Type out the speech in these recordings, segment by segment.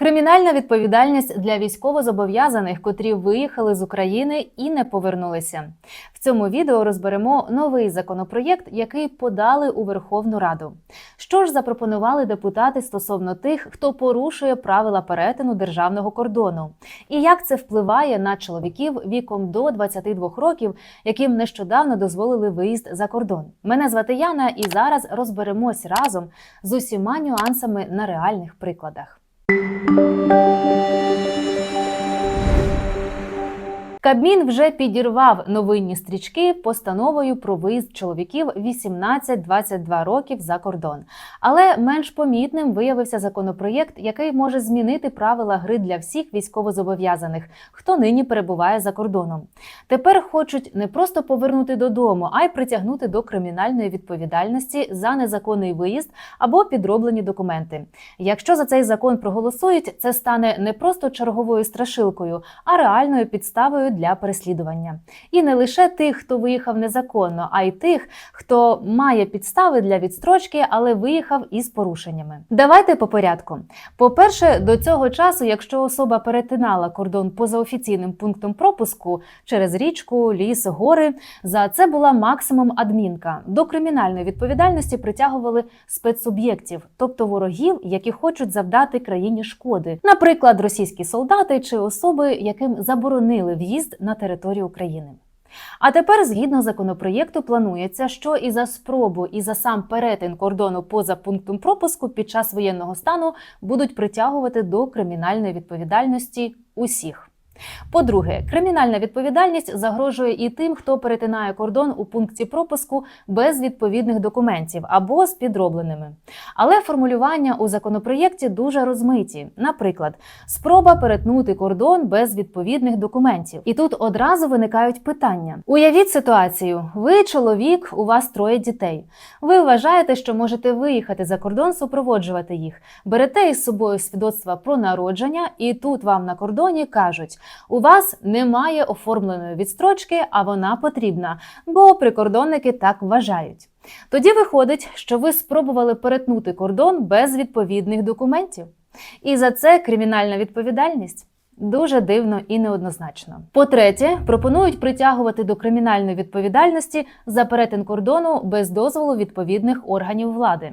Кримінальна відповідальність для військовозобов'язаних, котрі виїхали з України і не повернулися. В цьому відео розберемо новий законопроєкт, який подали у Верховну Раду. Що ж запропонували депутати стосовно тих, хто порушує правила перетину державного кордону, і як це впливає на чоловіків віком до 22 років, яким нещодавно дозволили виїзд за кордон. Мене звати Яна, і зараз розберемось разом з усіма нюансами на реальних прикладах. Música Кабмін вже підірвав новинні стрічки постановою про виїзд чоловіків 18-22 років за кордон. Але менш помітним виявився законопроєкт, який може змінити правила гри для всіх військовозобов'язаних, хто нині перебуває за кордоном. Тепер хочуть не просто повернути додому, а й притягнути до кримінальної відповідальності за незаконний виїзд або підроблені документи. Якщо за цей закон проголосують, це стане не просто черговою страшилкою, а реальною підставою для переслідування. І не лише тих, хто виїхав незаконно, а й тих, хто має підстави для відстрочки, але виїхав із порушеннями. Давайте по порядку. По-перше, до цього часу, якщо особа перетинала кордон поза офіційним пунктом пропуску через річку, ліс, гори, за це була максимум адмінка. До кримінальної відповідальності притягували спецсуб'єктів, тобто ворогів, які хочуть завдати країні шкоди, наприклад, російські солдати чи особи, яким заборонили в'їзд на територію України. А тепер, згідно законопроєкту, планується, що і за спробу, і за сам перетин кордону поза пунктом пропуску під час воєнного стану будуть притягувати до кримінальної відповідальності усіх. По-друге, кримінальна відповідальність загрожує і тим, хто перетинає кордон у пункті пропуску без відповідних документів або з підробленими. Але формулювання у законопроєкті дуже розмиті. Наприклад, спроба перетнути кордон без відповідних документів. І тут одразу виникають питання: уявіть ситуацію: ви чоловік, у вас троє дітей. Ви вважаєте, що можете виїхати за кордон, супроводжувати їх, берете із собою свідоцтва про народження, і тут вам на кордоні кажуть. У вас немає оформленої відстрочки, а вона потрібна, бо прикордонники так вважають. Тоді виходить, що ви спробували перетнути кордон без відповідних документів. І за це кримінальна відповідальність. Дуже дивно і неоднозначно. По-третє, пропонують притягувати до кримінальної відповідальності за перетин кордону без дозволу відповідних органів влади.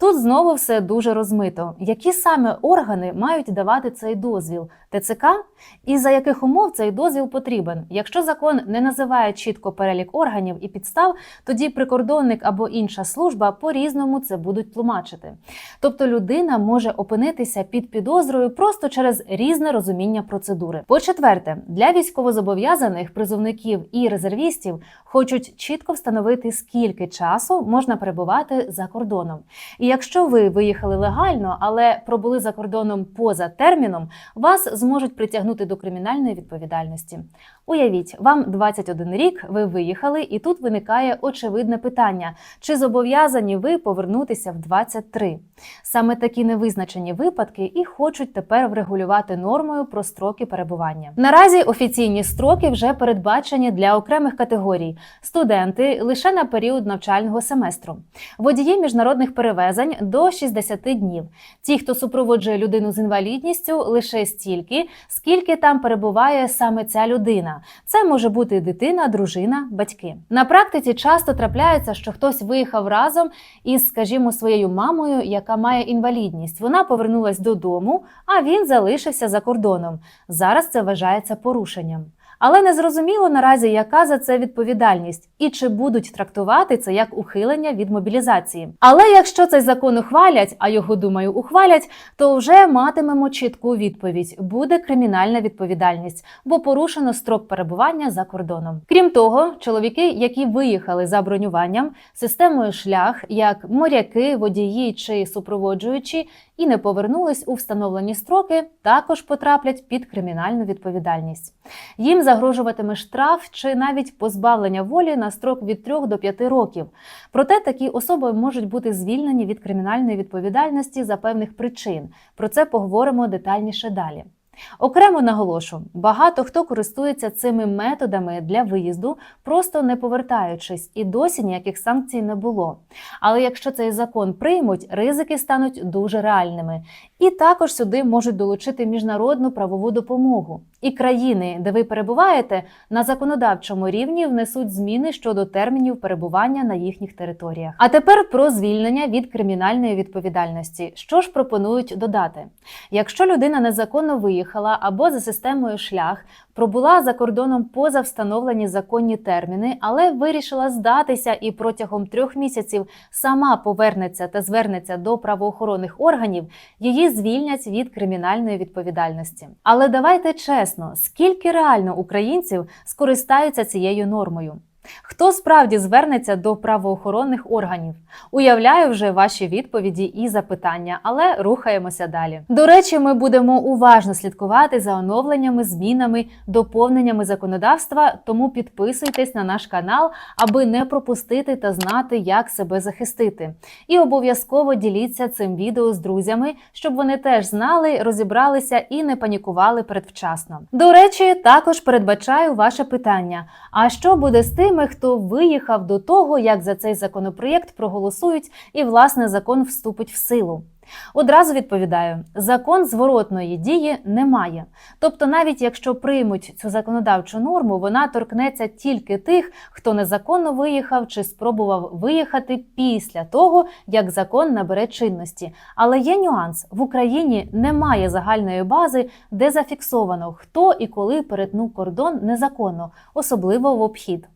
Тут знову все дуже розмито. Які саме органи мають давати цей дозвіл? ТЦК? І за яких умов цей дозвіл потрібен? Якщо закон не називає чітко перелік органів і підстав, тоді прикордонник або інша служба по-різному це будуть тлумачити. Тобто людина може опинитися під підозрою просто через різне розуміння процедури. По-четверте, для військовозобов'язаних призовників і резервістів хочуть чітко встановити, скільки часу можна перебувати за кордоном. І якщо ви виїхали легально, але пробули за кордоном поза терміном, вас зможуть притягнути до кримінальної відповідальності. Уявіть, вам 21 рік, ви виїхали, і тут виникає очевидне питання: чи зобов'язані ви повернутися в 23? Саме такі невизначені випадки і хочуть тепер врегулювати нормою про строки перебування. Наразі офіційні строки вже передбачені для окремих категорій: студенти лише на період навчального семестру, водії міжнародних перевезень до 60 днів. Ті, хто супроводжує людину з інвалідністю, лише стільки, скільки там перебуває саме ця людина. Це може бути дитина, дружина, батьки. На практиці часто трапляється, що хтось виїхав разом із, скажімо, своєю мамою, яка має інвалідність. Вона повернулась додому, а він залишився за кордоном. Зараз це вважається порушенням. Але не зрозуміло наразі, яка за це відповідальність і чи будуть трактувати це як ухилення від мобілізації. Але якщо цей закон ухвалять, а його думаю, ухвалять, то вже матимемо чітку відповідь: буде кримінальна відповідальність, бо порушено строк перебування за кордоном. Крім того, чоловіки, які виїхали за бронюванням системою шлях, як моряки, водії чи супроводжуючі, і не повернулись у встановлені строки, також потраплять під кримінальну відповідальність. Їм загрожуватиме штраф чи навіть позбавлення волі на строк від 3 до 5 років. Проте такі особи можуть бути звільнені від кримінальної відповідальності за певних причин. Про це поговоримо детальніше далі. Окремо наголошу, багато хто користується цими методами для виїзду, просто не повертаючись, і досі ніяких санкцій не було. Але якщо цей закон приймуть, ризики стануть дуже реальними. І також сюди можуть долучити міжнародну правову допомогу. І країни, де ви перебуваєте, на законодавчому рівні внесуть зміни щодо термінів перебування на їхніх територіях. А тепер про звільнення від кримінальної відповідальності. Що ж пропонують додати? Якщо людина незаконно виїхала або за системою шлях пробула за кордоном поза встановлені законні терміни, але вирішила здатися і протягом трьох місяців сама повернеться та звернеться до правоохоронних органів, її звільнять від кримінальної відповідальності. Але давайте чесно, скільки реально українців скористаються цією нормою? Хто справді звернеться до правоохоронних органів? Уявляю вже ваші відповіді і запитання, але рухаємося далі. До речі, ми будемо уважно слідкувати за оновленнями, змінами, доповненнями законодавства. Тому підписуйтесь на наш канал, аби не пропустити та знати, як себе захистити. І обов'язково діліться цим відео з друзями, щоб вони теж знали, розібралися і не панікували передвчасно. До речі, також передбачаю ваше питання: а що буде з тими, хто виїхав до того, як за цей законопроєкт проголосують, і власне закон вступить в силу? Одразу відповідаю: закон зворотної дії немає. Тобто, навіть якщо приймуть цю законодавчу норму, вона торкнеться тільки тих, хто незаконно виїхав чи спробував виїхати після того, як закон набере чинності. Але є нюанс: в Україні немає загальної бази, де зафіксовано, хто і коли перетнув кордон незаконно, особливо в обхід.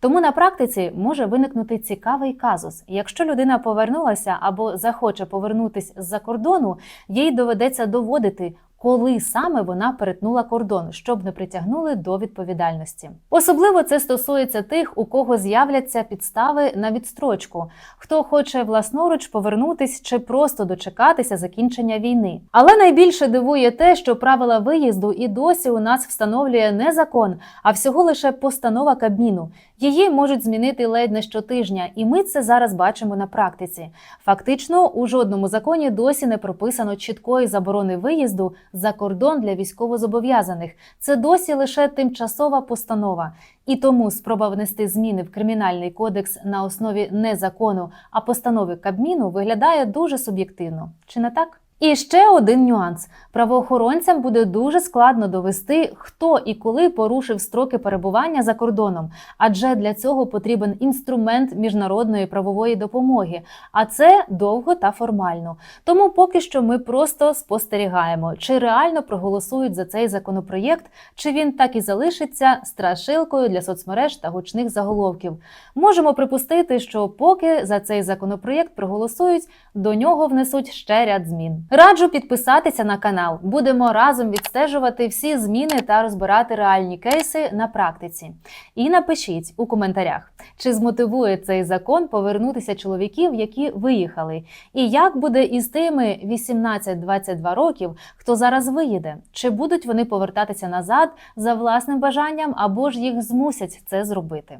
Тому на практиці може виникнути цікавий казус. Якщо людина повернулася або захоче повернутись з-за кордону, їй доведеться доводити. Коли саме вона перетнула кордон, щоб не притягнули до відповідальності. Особливо це стосується тих, у кого з'являться підстави на відстрочку, хто хоче власноруч повернутись чи просто дочекатися закінчення війни. Але найбільше дивує те, що правила виїзду і досі у нас встановлює не закон, а всього лише постанова Кабміну. Її можуть змінити ледь не щотижня, і ми це зараз бачимо на практиці. Фактично, у жодному законі досі не прописано чіткої заборони виїзду за кордон для військовозобов'язаних. Це досі лише тимчасова постанова. І тому спроба внести зміни в кримінальний кодекс на основі не закону, а постанови Кабміну виглядає дуже суб'єктивно. Чи не так? І ще один нюанс: правоохоронцям буде дуже складно довести, хто і коли порушив строки перебування за кордоном, адже для цього потрібен інструмент міжнародної правової допомоги, а це довго та формально. Тому поки що ми просто спостерігаємо, чи реально проголосують за цей законопроєкт, чи він так і залишиться страшилкою для соцмереж та гучних заголовків. Можемо припустити, що поки за цей законопроєкт проголосують, до нього внесуть ще ряд змін. Раджу підписатися на канал. Будемо разом відстежувати всі зміни та розбирати реальні кейси на практиці. І напишіть у коментарях, чи змотивує цей закон повернутися чоловіків, які виїхали, і як буде із тими 18-22 років, хто зараз виїде, чи будуть вони повертатися назад за власним бажанням, або ж їх змусять це зробити.